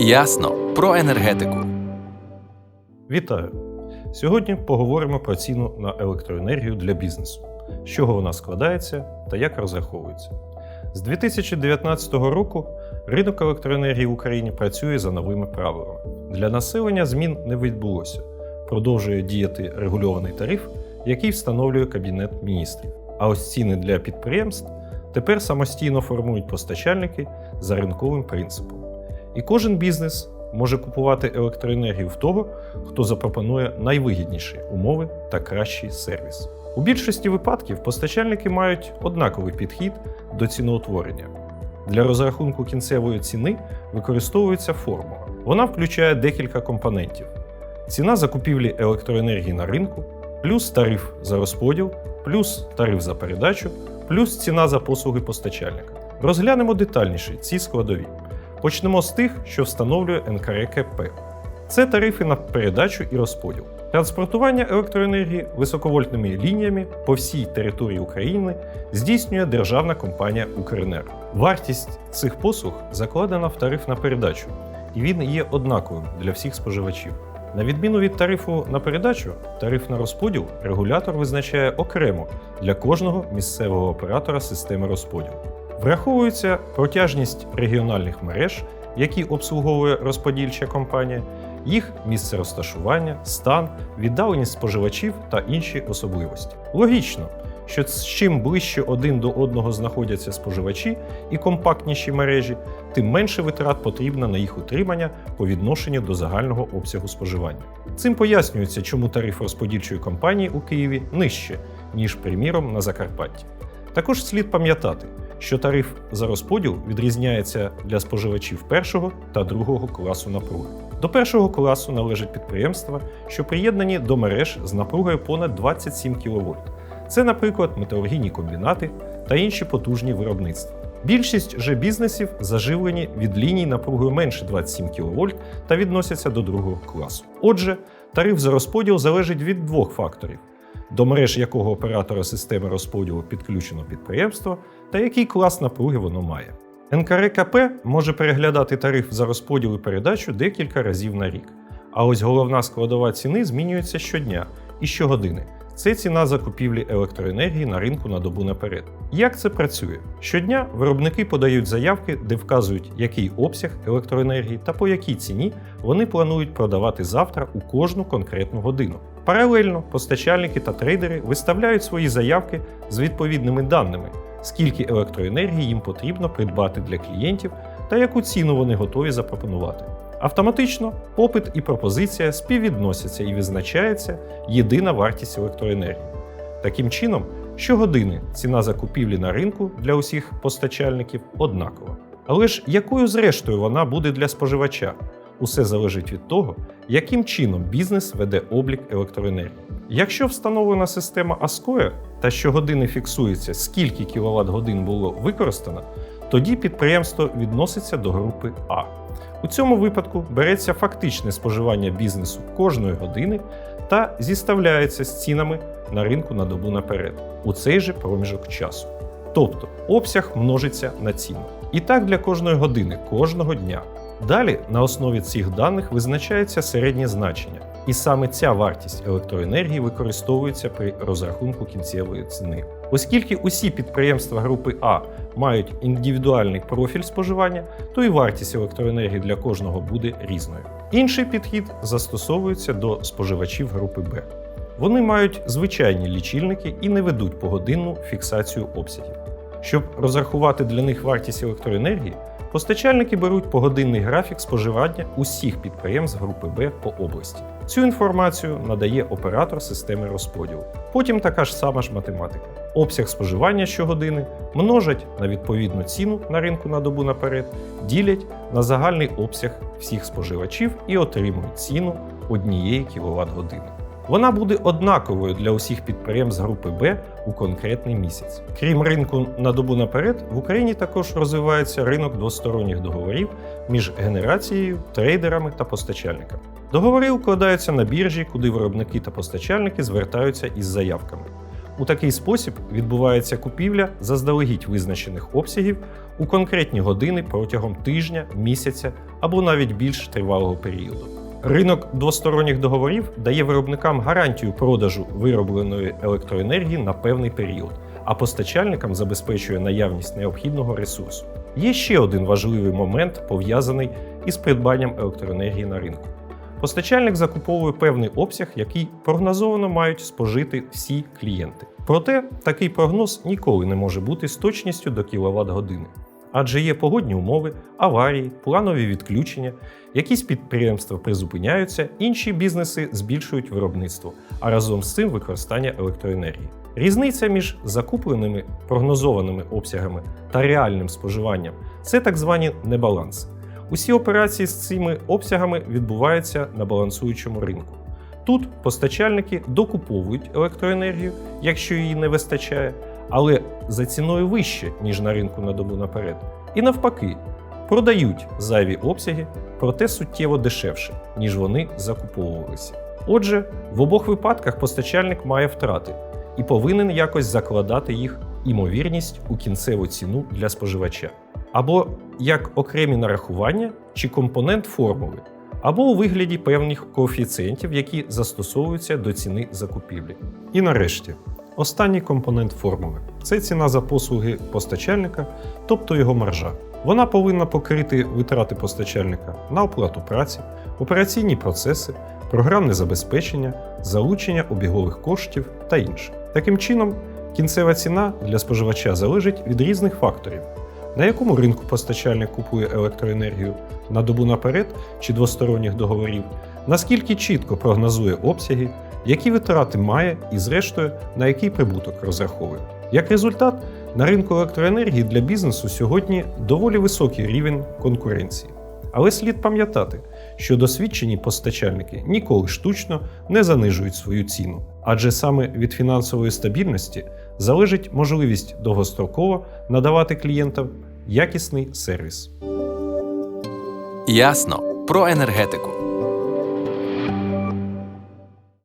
Ясно про енергетику. Вітаю! Сьогодні поговоримо про ціну на електроенергію для бізнесу, з чого вона складається та як розраховується. З 2019 року ринок електроенергії в Україні працює за новими правилами. Для населення змін не відбулося. Продовжує діяти регульований тариф, який встановлює Кабінет міністрів. А ось ціни для підприємств тепер самостійно формують постачальники за ринковим принципом. І кожен бізнес може купувати електроенергію в того, хто запропонує найвигідніші умови та кращий сервіс. У більшості випадків постачальники мають однаковий підхід до ціноутворення. Для розрахунку кінцевої ціни використовується формула. Вона включає декілька компонентів: ціна закупівлі електроенергії на ринку, плюс тариф за розподіл, плюс тариф за передачу, плюс ціна за послуги постачальника. Розглянемо детальніше ці складові. Почнемо з тих, що встановлює НКРКП. Це тарифи на передачу і розподіл. Транспортування електроенергії високовольтними лініями по всій території України здійснює державна компанія Укренерго. Вартість цих послуг закладена в тариф на передачу, і він є однаковим для всіх споживачів. На відміну від тарифу на передачу, тариф на розподіл регулятор визначає окремо для кожного місцевого оператора системи розподілу. Враховується протяжність регіональних мереж, які обслуговує розподільча компанія, їх місце розташування, стан, віддаленість споживачів та інші особливості. Логічно, що з чим ближче один до одного знаходяться споживачі і компактніші мережі, тим менше витрат потрібно на їх утримання по відношенню до загального обсягу споживання. Цим пояснюється, чому тариф розподільчої компанії у Києві нижче, ніж, приміром, на Закарпатті. Також слід пам'ятати, що тариф за розподіл відрізняється для споживачів першого та другого класу напруги. До першого класу належать підприємства, що приєднані до мереж з напругою понад 27 кВт. Це, наприклад, металургійні комбінати та інші потужні виробництва. Більшість же бізнесів заживлені від ліній напругою менше 27 кВт та відносяться до другого класу. Отже, тариф за розподіл залежить від двох факторів: до мереж якого оператора системи розподілу підключено підприємство та який клас напруги воно має. НКРКП може переглядати тариф за розподіл і передачу декілька разів на рік. А ось головна складова ціни змінюється щодня і щогодини. Це ціна закупівлі електроенергії на ринку на добу наперед. Як це працює? Щодня виробники подають заявки, де вказують, який обсяг електроенергії та по якій ціні вони планують продавати завтра у кожну конкретну годину. Паралельно постачальники та трейдери виставляють свої заявки з відповідними даними, скільки електроенергії їм потрібно придбати для клієнтів та яку ціну вони готові запропонувати. Автоматично попит і пропозиція співвідносяться і визначається єдина вартість електроенергії. Таким чином, щогодини ціна закупівлі на ринку для усіх постачальників однакова. Але ж якою зрештою вона буде для споживача? Усе залежить від того, яким чином бізнес веде облік електроенергії. Якщо встановлена система ASCOE та щогодини фіксується, скільки кВт годин було використано, тоді підприємство відноситься до групи А. У цьому випадку береться фактичне споживання бізнесу кожної години та зіставляється з цінами на ринку на добу наперед у цей же проміжок часу. Тобто обсяг множиться на ціну. І так для кожної години, кожного дня. Далі на основі цих даних визначається середнє значення, і саме ця вартість електроенергії використовується при розрахунку кінцевої ціни. Оскільки усі підприємства групи А мають індивідуальний профіль споживання, то і вартість електроенергії для кожного буде різною. Інший підхід застосовується до споживачів групи Б. Вони мають звичайні лічильники і не ведуть погодинну фіксацію обсягів. Щоб розрахувати для них вартість електроенергії, постачальники беруть погодинний графік споживання усіх підприємств групи Б по області. Цю інформацію надає оператор системи розподілу. Потім така ж сама ж математика. Обсяг споживання щогодини множать на відповідну ціну на ринку на добу наперед, ділять на загальний обсяг всіх споживачів і отримують ціну однієї кВт години. Вона буде однаковою для усіх підприємств групи Б у конкретний місяць. Крім ринку на добу наперед, в Україні також розвивається ринок двосторонніх договорів між генерацією, трейдерами та постачальниками. Договори укладаються на біржі, куди виробники та постачальники звертаються із заявками. У такий спосіб відбувається купівля заздалегідь визначених обсягів у конкретні години протягом тижня, місяця або навіть більш тривалого періоду. Ринок двосторонніх договорів дає виробникам гарантію продажу виробленої електроенергії на певний період, а постачальникам забезпечує наявність необхідного ресурсу. Є ще один важливий момент, пов'язаний із придбанням електроенергії на ринку. Постачальник закуповує певний обсяг, який прогнозовано мають спожити всі клієнти. Проте такий прогноз ніколи не може бути з точністю до кіловат години. Адже є погодні умови, аварії, планові відключення, якісь підприємства призупиняються, інші бізнеси збільшують виробництво, а разом з цим використання електроенергії. Різниця між закупленими прогнозованими обсягами та реальним споживанням це так звані небаланси. Усі операції з цими обсягами відбуваються на балансуючому ринку. Тут постачальники докуповують електроенергію, якщо її не вистачає, але за ціною вище, ніж на ринку на добу наперед. І навпаки, продають зайві обсяги, проте суттєво дешевше, ніж вони закуповувалися. Отже, в обох випадках постачальник має втрати і повинен якось закладати їх імовірність у кінцеву ціну для споживача, або як окремі нарахування чи компонент формули, або у вигляді певних коефіцієнтів, які застосовуються до ціни закупівлі. І нарешті, останній компонент формули це ціна за послуги постачальника, тобто його маржа. Вона повинна покрити витрати постачальника на оплату праці, операційні процеси, програмне забезпечення, залучення обігових коштів та інше. Таким чином, кінцева ціна для споживача залежить від різних факторів, на якому ринку постачальник купує електроенергію на добу наперед чи двосторонніх договорів, наскільки чітко прогнозує обсяги, які витрати має і, зрештою, на який прибуток розраховує. Як результат, на ринку електроенергії для бізнесу сьогодні доволі високий рівень конкуренції. Але слід пам'ятати, що досвідчені постачальники ніколи штучно не занижують свою ціну, адже саме від фінансової стабільності залежить можливість довгостроково надавати клієнтам якісний сервіс. Ясно про енергетику.